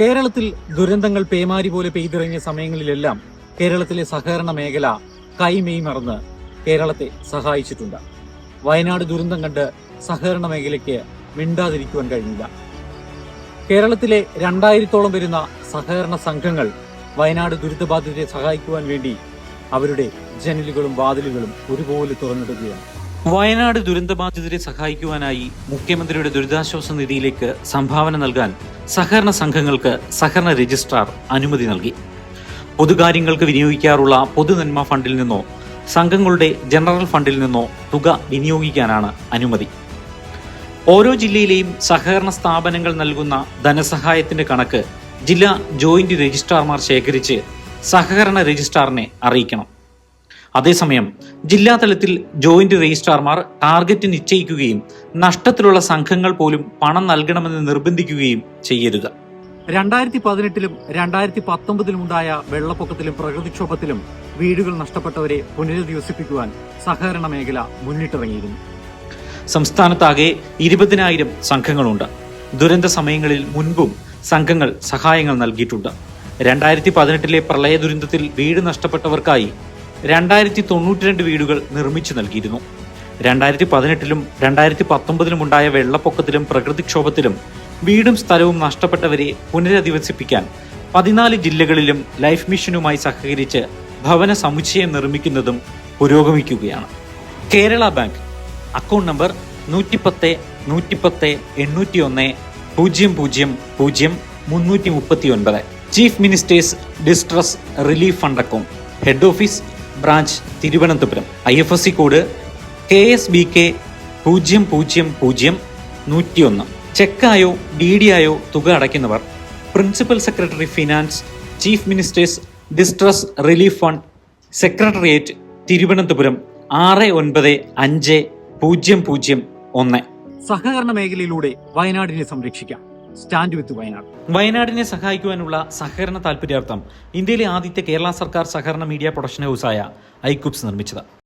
കേരളത്തിൽ ദുരന്തങ്ങൾ പേമാരി പോലെ പെയ്തിറങ്ങിയ സമയങ്ങളിലെല്ലാം കേരളത്തിലെ സഹകരണ മേഖല കൈമെയ് മറന്ന് കേരളത്തെ സഹായിച്ചിട്ടുണ്ട്. വയനാട് ദുരന്തം കണ്ട് സഹകരണ മേഖലയ്ക്ക് മിണ്ടാതിരിക്കുവാൻ കഴിഞ്ഞില്ല. കേരളത്തിലെ രണ്ടായിരത്തോളം വരുന്ന സഹകരണ സംഘങ്ങൾ വയനാട് ദുരിതബാധിതരെ സഹായിക്കുവാൻ വേണ്ടി അവരുടെ ജനലുകളും വാതിലുകളും ഒരുപോലെ തുറന്നിടുകയാണ്. വയനാട് ദുരന്തബാധിതരെ സഹായിക്കുവാനായി മുഖ്യമന്ത്രിയുടെ ദുരിതാശ്വാസ നിധിയിലേക്ക് സംഭാവന നൽകാൻ സഹകരണ സംഘങ്ങൾക്ക് സഹകരണ രജിസ്ട്രാർ അനുമതി നൽകി. പൊതുകാര്യങ്ങൾക്ക് വിനിയോഗിക്കാറുള്ള പൊതുനന്മ ഫണ്ടിൽ നിന്നോ സംഘങ്ങളുടെ ജനറൽ ഫണ്ടിൽ നിന്നോ തുക വിനിയോഗിക്കാനാണ് അനുമതി. ഓരോ ജില്ലയിലെയും സഹകരണ സ്ഥാപനങ്ങൾ നൽകുന്ന ധനസഹായത്തിന്റെ കണക്ക് ജില്ലാ ജോയിന്റ് രജിസ്ട്രാർമാർ ശേഖരിച്ച് സഹകരണ രജിസ്ട്രാറിനെ അറിയിക്കണം. അതേസമയം ജില്ലാ തലത്തിൽ ജോയിന്റ് രജിസ്ട്രാർമാർ ടാർഗറ്റ് നിശ്ചയിക്കുകയും നഷ്ടത്തിലുള്ള സംഘങ്ങൾ പോലും പണം നൽകണമെന്ന് നിർബന്ധിക്കുകയും ചെയ്യരുത്. രണ്ടായിരത്തി പതിനെട്ടിലും രണ്ടായിരത്തി പത്തൊമ്പതിലും ഉണ്ടായ വെള്ളപ്പൊക്കത്തിലും പ്രകൃതിക്ഷോഭത്തിലും വീടുകൾ നഷ്ടപ്പെട്ടവരെ പുനരധിവസിപ്പിക്കുവാൻ സഹകരണ മേഖല മുന്നിട്ടിറങ്ങിയിരുന്നു. സംസ്ഥാനത്താകെ ഇരുപതിനായിരം സംഘങ്ങളുണ്ട്. ദുരന്ത സമയങ്ങളിൽ മുൻപും സംഘങ്ങൾ സഹായങ്ങൾ നൽകിയിട്ടുണ്ട്. രണ്ടായിരത്തി പതിനെട്ടിലെ പ്രളയ ദുരന്തത്തിൽ വീട് നഷ്ടപ്പെട്ടവർക്കായി രണ്ടായിരത്തി തൊണ്ണൂറ്റിരണ്ട് വീടുകൾ നിർമ്മിച്ചു നൽകിയിരുന്നു. രണ്ടായിരത്തി പതിനെട്ടിലും രണ്ടായിരത്തി പത്തൊമ്പതിലും ഉണ്ടായ വെള്ളപ്പൊക്കത്തിലും പ്രകൃതിക്ഷോഭത്തിലും വീടും സ്ഥലവും നഷ്ടപ്പെട്ടവരെ പുനരധിവസിപ്പിക്കാൻ പതിനാല് ജില്ലകളിലും ലൈഫ് മിഷനുമായി സഹകരിച്ച് ഭവന സമുച്ചയം നിർമ്മിക്കുന്നതും പുരോഗമിക്കുകയാണ്. കേരള ബാങ്ക് അക്കൗണ്ട് നമ്പർ നൂറ്റിപ്പത്ത് നൂറ്റിപ്പത്ത് എണ്ണൂറ്റി ഒന്ന് പൂജ്യം പൂജ്യം പൂജ്യം മുന്നൂറ്റി മുപ്പത്തി ഒൻപത് chief ministers distress relief fund account. Head office branch Thiruvananthapuram. I F S C code K S B K പൂജ്യം പൂജ്യം പൂജ്യം നൂറ്റിയൊന്ന്. ചെക്കായോ ഡി ഡി ആയോ തുക അടയ്ക്കുന്നവർ principal secretary finance chief ministers distress relief fund secretariat Thiruvananthapuram ആറ് ഒൻപത് അഞ്ച് പൂജ്യം പൂജ്യം ഒന്ന്. സഹകരണ മേഖലയിലൂടെ വയനാടിനെ സംരക്ഷിക്കാം. Stand with Wayanad. വയനാടിനെ സഹായിക്കുവാനുള്ള സഹകരണ താല്പര്യാർത്ഥം ഇന്ത്യയിലെ ആദ്യത്തെ കേരള സർക്കാർ സഹകരണ മീഡിയ പ്രൊഡക്ഷൻ ഹൗസായ ഐക്യൂബ്സ് നിർമ്മിച്ചത്.